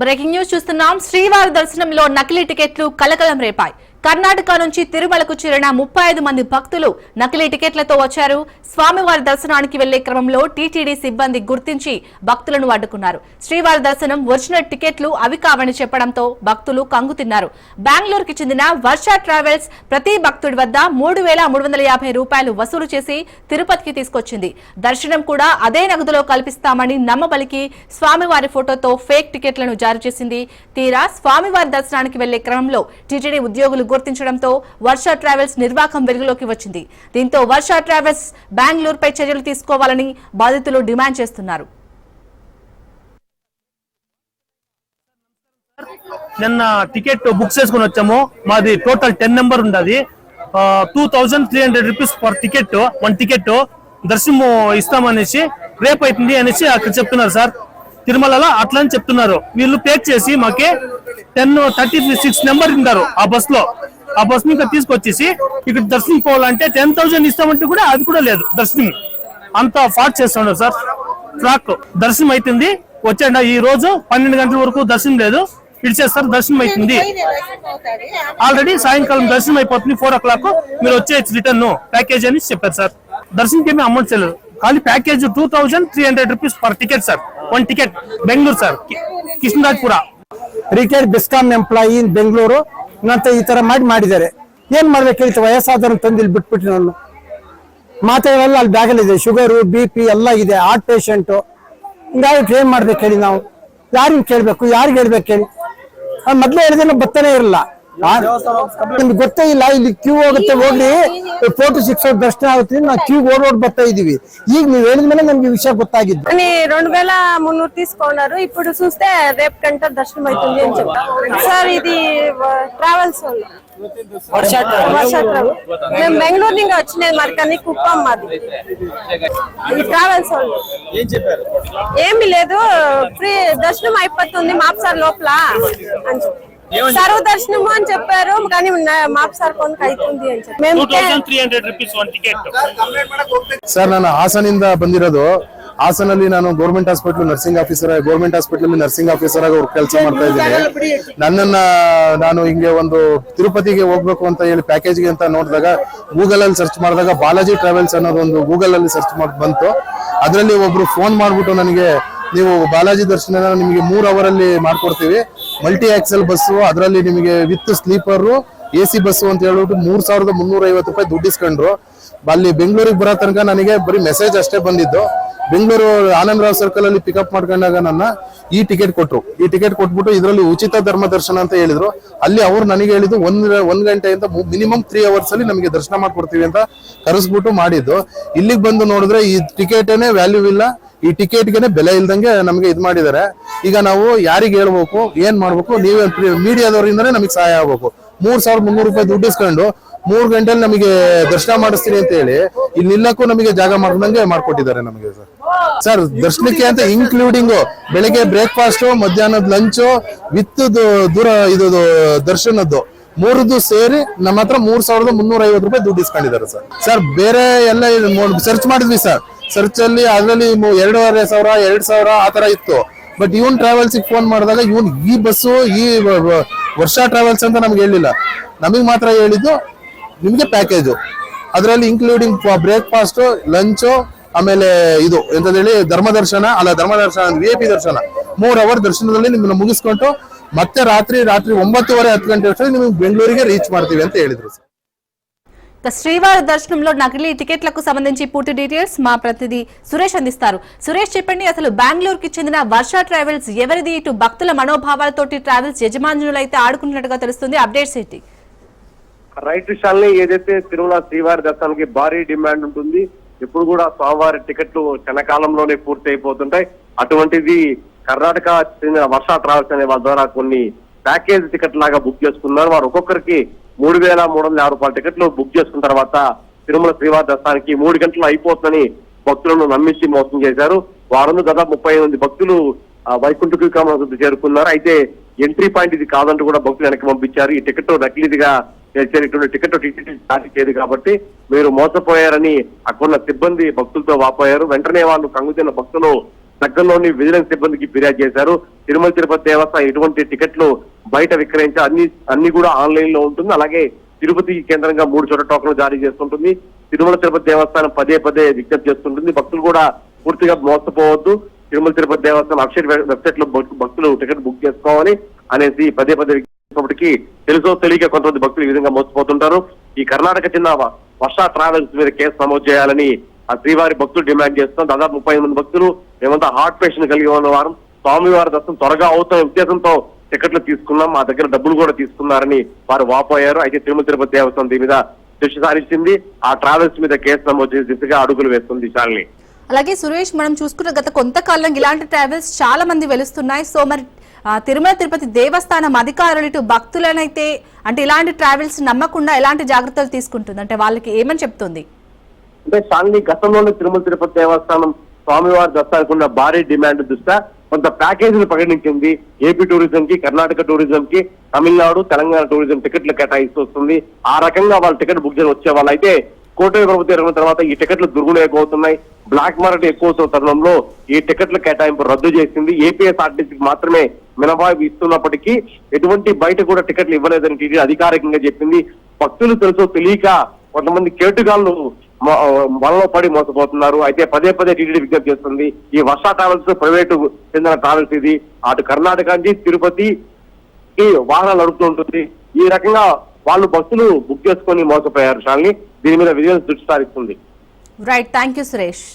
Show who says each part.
Speaker 1: Breaking news చూస్తున్నాం. శ్రీవారి దర్శనంలో నకిలీ టికెట్లు కలకలం రేపాయి. కర్ణాటక నుంచి తిరుమలకు చేరిన ముప్పై ఐదు మంది భక్తులు నకిలీ టికెట్లతో వచ్చారు. స్వామివారి దర్శనానికి వెళ్ళే క్రమంలో టీటీడీ సిబ్బంది గుర్తించి భక్తులను అడ్డుకున్నారు. శ్రీవారి దర్శనం ఒరిజినల్ టికెట్లు అవి కావని చెప్పడంతో భక్తులు కంగు తిన్నారు. బెంగళూరుకి చెందిన వర్ష ట్రావెల్స్ ప్రతి భక్తుడి వద్ద మూడు వేల మూడు వందల యాభై రూపాయలు వసూలు చేసి తిరుపతికి తీసుకొచ్చింది. దర్శనం కూడా అదే నగదులో కల్పిస్తామని నమ్మబలికి స్వామివారి ఫోటోతో ఫేక్ టికెట్లను జారీ చేసింది. తీరా స్వామివారి దర్శనానికి వెళ్ళే క్రమంలో టీటీడీ ఉద్యోగులు గుర్తించడంతో వర్ష ట్రావెల్స్ నిర్వాకం వెలుగులోకి వచ్చింది. దీంతో వర్ష ట్రావెల్స్ బెంగళూరుపై చర్యలు తీసుకోవాలని బాధితులు డిమాండ్ చేస్తున్నారు.
Speaker 2: నిన్న టికెట్ బుక్ చేసుకుని వచ్చాము. మాది టోటల్ టెన్ నెంబర్ ఉండదు. Two thousand three hundred rupees per ticket one ticket దర్శనం ఇస్తామనేసి రేపు అవుతుంది అనేసి అక్కడ చెప్తున్నారు సార్. తిరుమలలో అట్లా అని చెప్తున్నారు. వీళ్ళు పేక్ చేసి మాకే టెన్ థర్టీ సిక్స్ నెంబర్ ఉంటారు ఆ బస్లో ఆ బస్ మీద తీసుకొచ్చేసి ఇక్కడ దర్శనం పోవాలంటే టెన్ థౌసండ్ ఇస్తామంటే కూడా అది కూడా లేదు దర్శనం. అంత ఫాట్ చేస్తున్నారు సార్. ట్రాక్ దర్శనం అయితుంది. వచ్చాడు ఈ రోజు పన్నెండు గంటల వరకు దర్శనం లేదు. ఇడిచేస్తారు దర్శనం అయితుంది. ఆల్రెడీ సాయంకాలం దర్శనం అయిపోతుంది. ఫోర్ ఓ క్లాక్ మీరు వచ్చేయచ్చు రిటర్న్ ప్యాకేజ్ అని చెప్పారు సార్. దర్శనంకి ఏమీ అమౌంట్ చేయలేదు. ఖాళీ package two thousand three hundred rupees per ticket sir one ticket Bengaluru sir Krishnarajpura.
Speaker 3: Retired BESCOM employee in Bengaluru ನಂತ ಈ ತರ ಮಾಡಿ ಮಾಡಿದ್ದಾರೆ. ಏನ್ ಮಾಡ್ಬೇಕು ಹೇಳ್ತಾ ವಯಸ್ಸಾದವ್ರನ್ನ ತಂದು ಇಲ್ಲಿ ಬಿಟ್ಬಿಟ್ಟು ನಾನು ಮಾತ್ರೆಗಳೆಲ್ಲ ಅಲ್ಲಿ ಬ್ಯಾಗಲ್ಲಿದೆ ಶುಗರು, ಬಿ ಪಿ ಎಲ್ಲ ಇದೆ. Heart patient. ಹಿಂಗಾಗಿ ಏನ್ ಮಾಡ್ಬೇಕು ಹೇಳಿ ನಾವು? ಯಾರಿಗೆ ಕೇಳ್ಬೇಕು? ಯಾರಿಗೆ ಹೇಳ್ಬೇಕು ಹೇಳಿ? ಮೊದಲೇ ಹೇಳಿದ್ರೆ ಬರ್ತಾನೆ ಇರಲ್ಲ. ನಿಮ್ಗೆ ಗೊತ್ತೇ ಇಲ್ಲ ಇಲ್ಲಿ ಕ್ಯೂ ಹೋಗುತ್ತೆ ಹೋಗ್ಲಿ ಫೋಟೋ ಸಿಕ್ಸೋ దర్శనం అవుతుంది ನಾವು ಕ್ಯೂ ಓಡೋಡ್ ಬರ್ತಾ ಇದೀವಿ ಈಗ ನೀವು ಹೇಳಿದ್ಮೇಲೆ ನಮ್ಗೆ ಈ ವಿಷಯ ಗೊತ್ತಾಗಿದ್ದು
Speaker 4: అని రెండు వేల మున్నూరు తీసుకున్నారు ఇప్పుడు చూస్తే రేపు గంట దర్శనం అవుతుంది అని చెప్పారు సార్ ఇది ట్రావెల్స్ వాళ్ళు వర్ష ట్రావెల్ మేము బెంగళూరు నుంచి వచ్చినది మరి కానీ కుప్పం మాది ఇది ట్రావెల్స్ వాళ్ళు ఏమి లేదు ఫ్రీ దర్శనం అయిపోతుంది మాప్సార్ లోపల అని చెప్పి సర్వ దర్శనము అని చెప్పారు కానీ మాప్సార్ కొనకు అవుతుంది అని చెప్పి మేము
Speaker 2: two thousand three hundred rupees one ticket
Speaker 5: sir ನಾನು ಹಾಸನಿಂದ ಬಂದಿರೋದು ಹಾಸನಲ್ಲಿ ನಾನು government hospital nursing officer government hospital nursing officer ಆಗಿ ವರ್ಕ್ ಕೆಲಸ ಮಾಡ್ತಾ ಇದ್ದೀನಿ ನನ್ನನ್ನ ನಾನು ಹಿಂಗೆ ಒಂದು ತಿರುಪತಿಗೆ ಹೋಗ್ಬೇಕು ಅಂತ ಹೇಳಿ ಪ್ಯಾಕೇಜ್ಗೆ ಅಂತ ನೋಡಿದಾಗ ಗೂಗಲ್ ಅಲ್ಲಿ ಸರ್ಚ್ ಮಾಡಿದಾಗ ಬಾಲಾಜಿ ಟ್ರಾವೆಲ್ಸ್ ಅನ್ನೋದು ಒಂದು ಗೂಗಲ್ ಅಲ್ಲಿ ಸರ್ಚ್ ಮಾಡಿ ಬಂತು ಅದರಲ್ಲಿ ಒಬ್ರು ಫೋನ್ ಮಾಡ್ಬಿಟ್ಟು ನನಗೆ ನೀವು ಬಾಲಾಜಿ ದರ್ಶನ ನಿಮಗೆ ಮೂರ್ ಅವರ್ ಅಲ್ಲಿ ಮಾಡ್ಕೊಡ್ತೀವಿ ಮಲ್ಟಿ ಆಕ್ಸೆಲ್ ಬಸ್ಸು ಅದರಲ್ಲಿ ನಿಮಗೆ with sleeper A C bus ಅಂತ ಹೇಳ್ಬಿಟ್ಟು ಮೂರು ಸಾವಿರದ ಮುನ್ನೂರ ಐವತ್ತು ರೂಪಾಯಿ ದುಡ್ಡು ಇಸ್ಕೊಂಡ್ರು. ಅಲ್ಲಿ ಬೆಂಗಳೂರಿಗೆ ಬರೋ ತನಕ ನನಗೆ ಬರೀ ಮೆಸೇಜ್ ಅಷ್ಟೇ ಬಂದಿದ್ದು. ಬೆಂಗಳೂರು ಆನಂದರಾವ್ ಸರ್ಕಲ್ ಅಲ್ಲಿ ಪಿಕಪ್ ಮಾಡ್ಕೊಂಡಾಗ ನನ್ನ ಈ ಟಿಕೆಟ್ ಕೊಟ್ರು. ಈ ಟಿಕೆಟ್ ಕೊಟ್ಬಿಟ್ಟು ಇದರಲ್ಲಿ ಉಚಿತ ಧರ್ಮ ದರ್ಶನ ಅಂತ ಹೇಳಿದ್ರು. ಅಲ್ಲಿ ಅವ್ರು ನನಗೆ ಹೇಳಿದ್ದು ಒಂದ್ ಒಂದ್ ಗಂಟೆಯಿಂದ ಮಿನಿಮಮ್ ತ್ರೀ ಅವರ್ಸ್ ಅಲ್ಲಿ ನಮಗೆ ದರ್ಶನ ಮಾಡ್ಕೊಡ್ತೀವಿ ಅಂತ ಕರೆಸ್ಬಿಟ್ಟು ಮಾಡಿದ್ದು. ಇಲ್ಲಿಗೆ ಬಂದು ನೋಡಿದ್ರೆ ಈ ಟಿಕೆಟೇನೆ ವ್ಯಾಲ್ಯೂ ಇಲ್ಲ. ಈ ಟಿಕೆಟ್ಗೆನೆ ಬೆಲೆ ಇಲ್ದಂಗೆ ನಮಗೆ ಇದು ಮಾಡಿದ್ದಾರೆ ಈಗ ನಾವು ಯಾರಿಗೆ ಹೇಳ್ಬೇಕು, ಏನ್ ಮಾಡ್ಬೇಕು, ನೀವೇ ಮೀಡಿಯಾದವರಿಂದನೇ ನಮಗೆ ಸಹಾಯ ಆಗ್ಬೇಕು. ಮೂರ್ ಸಾವಿರದ ಮುನ್ನೂರು ರೂಪಾಯಿ ದುಡ್ಡು ಇಸ್ಕೊಂಡು ಮೂರ್ ಗಂಟೆಲಿ ನಮಗೆ ದರ್ಶನ ಮಾಡಿಸ್ತೀನಿ ಅಂತ ಹೇಳಿ, ಇಲ್ಲಿ ನಿಲ್ಲಕ್ಕೂ ನಮಗೆ ಜಾಗ ಮಾಡ್ದಂಗೆ ಮಾಡ್ಕೊಟ್ಟಿದ್ದಾರೆ ನಮಗೆ ಸರ್. ಸರ್, ದರ್ಶನಕ್ಕೆ ಅಂತ ಇನ್ಕ್ಲೂಡಿಂಗ್ ಬೆಳಿಗ್ಗೆ ಬ್ರೇಕ್ಫಾಸ್ಟ್ ಮಧ್ಯಾಹ್ನದ ಲಂಚ್ ವಿತ್ ದೂರ ಇದು ದರ್ಶನದ್ದು. ಮೂರದ್ದು ಸೇರಿ ನಮ್ಮ ಹತ್ರ ಮೂರ್ ಸಾವಿರದ ಮುನ್ನೂರ ಐವತ್ತು ರೂಪಾಯಿ ದುಡ್ಡು ಇಸ್ಕೊಂಡಿದ್ದಾರೆ ಸರ್. ಸರ್, ಬೇರೆ ಎಲ್ಲ ಸರ್ಚ್ ಮಾಡಿದ್ವಿ ಸರ್. ಸರ್ಚ್ ಅಲ್ಲಿ ಅದರಲ್ಲಿ ಎರಡೂವರೆ ಸಾವಿರ, ಎರಡ್ ಸಾವಿರ ಆ ತರ ಇತ್ತು. ಬಟ್ ಇವನ್ ಟ್ರಾವೆಲ್ಸ್ ಫೋನ್ ಮಾಡಿದಾಗ ಇವನ್ ಈ ಬಸ್ಸು ಈ ವರ್ಷ ಟ್ರಾವೆಲ್ಸ್ ಅಂತ ನಮ್ಗೆ ಹೇಳಿಲ್ಲ. ನಮಗೆ ಮಾತ್ರ ಹೇಳಿದ್ದು ನಿಮಗೆ ಪ್ಯಾಕೇಜು ಅದರಲ್ಲಿ ಇನ್ಕ್ಲೂಡಿಂಗ್ ಬ್ರೇಕ್ಫಾಸ್ಟ್ ಲಂಚು ಆಮೇಲೆ ಇದು ಎಂತ ಹೇಳಿ ಧರ್ಮದರ್ಶನ ಅಲ್ಲ ಧರ್ಮದರ್ಶನ ವಿ ಐ ಪಿ ದರ್ಶನ. ಮೂರ್ ಅವರ್ ದರ್ಶನದಲ್ಲಿ ನಿಮ್ಮನ್ನ ಮುಗಿಸ್ಕೊಂಡು ಮತ್ತೆ ರಾತ್ರಿ ರಾತ್ರಿ ಒಂಬತ್ತುವರೆ ಹತ್ತು ಗಂಟೆ ಅಷ್ಟರಲ್ಲಿ ನಿಮಗೆ ಬೆಂಗಳೂರಿಗೆ ರೀಚ್ ಮಾಡ್ತೀವಿ ಅಂತ ಹೇಳಿದ್ರು ಸರ್
Speaker 1: శ్రీవారి దర్శనంలో నకిలీ టికెట్లకు సంబంధించి పూర్తి డీటెయిల్స్ మా ప్రతినిధి సురేష్ అందిస్తారు. సురేష్ చెప్పండి అసలు బెంగళూరుకి చెందిన వర్ష ట్రావెల్స్ ఎవరిది? ఇటు భక్తుల మనోభావాలతోటి ట్రావెల్స్ యజమానులు అయితే ఆడుకుంటున్నట్టుగా తెలుస్తుంది. అప్డేట్స్ ఏంటి?
Speaker 6: రైట్ శాలిని ఏదైతే తిరుమల శ్రీవారి దర్శనానికి భారీ డిమాండ్ ఉంటుంది ఇప్పుడు కూడా స్వామివారి టికెట్లు క్షణకాలంలోనే పూర్తి అయిపోతుంటాయి అటువంటిది కర్ణాటక చెందిన వర్ష ట్రావెల్స్ అనే వాళ్ళ ద్వారా కొన్ని ప్యాకేజ్ టికెట్ లాగా బుక్ చేసుకున్నారు. వారు ఒక్కొక్కరికి మూడు వేల మూడు వందల యాభై రూపాయల టికెట్లు బుక్ చేసుకున్న తర్వాత తిరుమల శ్రీవారి దర్శనానికి మూడు గంటలు అయిపోతుందని భక్తులను నమ్మించి మోసం చేశారు. వారందు దాదాపు ముప్పై మంది భక్తులు ఆ, వైకుంఠకి చేరుకున్నారు. అయితే ఎంట్రీ పాయింట్ ఇది కాదంటూ కూడా భక్తులు వెనక్కి పంపించారు. ఈ టికెట్ నకిలీదిగా చేసేటువంటి టికెట్ టికెట్ జారీ చేయదు కాబట్టి మీరు మోసపోయారని అక్కడున్న సిబ్బంది భక్తులతో వాపోయారు. వెంటనే వాళ్ళు కంగుతున్న భక్తులు దగ్గరలోని విజిలెన్స్ సిబ్బందికి ఫిర్యాదు చేశారు. తిరుమల తిరుపతి దేవస్థానం ఎటువంటి టికెట్లు బయట విక్రయించే అన్ని అన్ని కూడా ఆన్లైన్లో ఉంటుంది. అలాగే తిరుపతి కేంద్రంగా మూడు చోట్ల టోకన్లు జారీ చేస్తుంటుంది. తిరుమల తిరుపతి దేవస్థానం పదే పదే విజ్ఞప్తి చేస్తుంటుంది. భక్తులు కూడా పూర్తిగా మోసపోవద్దు. తిరుమల తిరుపతి దేవస్థానం అక్షర్ వెబ్సైట్లో భక్తులు టికెట్ బుక్ చేసుకోవాలి అనేసి పదే పదే విజ్ఞప్తికి తెలుసో తెలియక కొంతమంది భక్తులు ఈ విధంగా మోసపోతుంటారు. ఈ కర్ణాటక చిన్న వర్ష ట్రావెల్స్ మీద కేసు నమోదు చేయాలని ఆ శ్రీవారి భక్తులు డిమాండ్ చేస్తున్నాం దాదాపు ముప్పై మంది భక్తులు మేమంతా హార్ట్ పేషెంట్ కలిగి ఉన్న వారు. స్వామివారి దర్శనం త్వరగా అవుతున్న ఉద్దేశంతో టికెట్లు తీసుకున్నాం. మా దగ్గర డబ్బులు కూడా తీసుకున్నారని వారు వాపోయారు. అయితే తిరుమల తిరుపతి దేవస్థానం దీని మీద దృష్టి సారించింది. ఆ ట్రావెల్స్ మీద కేసు నమోదు చేసే దిశగా అడుగులు వేస్తుంది శాలిని
Speaker 1: అలాగే సురేష్ మనం చూసుకున్న గత కొంతకాలం ఇలాంటి ట్రావెల్స్ చాలా మంది వెలుస్తున్నాయి. సో మరి తిరుమల తిరుపతి దేవస్థానం అధికారులు ఇటు భక్తులనైతే అంటే ఇలాంటి ట్రావెల్స్ నమ్మకుండా ఎలాంటి జాగ్రత్తలు తీసుకుంటుంది? అంటే వాళ్ళకి ఏమని చెప్తుంది?
Speaker 6: అంటే శాలిని గతంలోనే తిరుమల తిరుపతి దేవస్థానం స్వామివారి దర్శనానికి ఉన్న భారీ డిమాండ్ దృష్ట్యా కొంత ప్యాకేజీలు ప్రకటించింది ఏపీ టూరిజం కి కర్ణాటక టూరిజం కి తమిళనాడు తెలంగాణ టూరిజం టికెట్లు కేటాయిస్తూ వస్తుంది. ఆ రకంగా వాళ్ళు టికెట్ బుక్ చేసి వచ్చే వాళ్ళు అయితే కోటమి ప్రభుత్వం ఎరగిన తర్వాత ఈ టికెట్లు దుర్వినియోగమవుతున్నాయి. బ్లాక్ మార్కెట్ ఎక్కువ అవుతున్న తరుణంలో ఈ టికెట్ల కేటాయింపు రద్దు చేసింది. ఏపీఎస్ఆర్టీసీకి మాత్రమే మినహాయింపు ఇస్తున్నప్పటికీ ఎటువంటి బయట కూడా టికెట్లు ఇవ్వలేదని టీడీ అధికారికంగా చెప్పింది. భక్తులు తెలుసో తెలియక కొంతమంది కేటుగాళ్ళు వలలో పడి మోసపోతున్నారు. అయితే పదే పదే టీటీడీ విజ్ఞప్తి చేస్తుంది. ఈ వర్ష ట్రావెల్స్ ప్రైవేటు చెందిన ట్రావెల్స్ ఇది. అటు కర్ణాటక నుంచి తిరుపతి ఈ వాహనాలు నడుపుతూ ఉంటుంది. ఈ రకంగా వాళ్ళు బస్సులు బుక్ చేసుకొని మోసపోయారు షాల్ని. దీని మీద విజిలెన్స్ దృష్టి సారిస్తుంది.
Speaker 1: Right thank you Suresh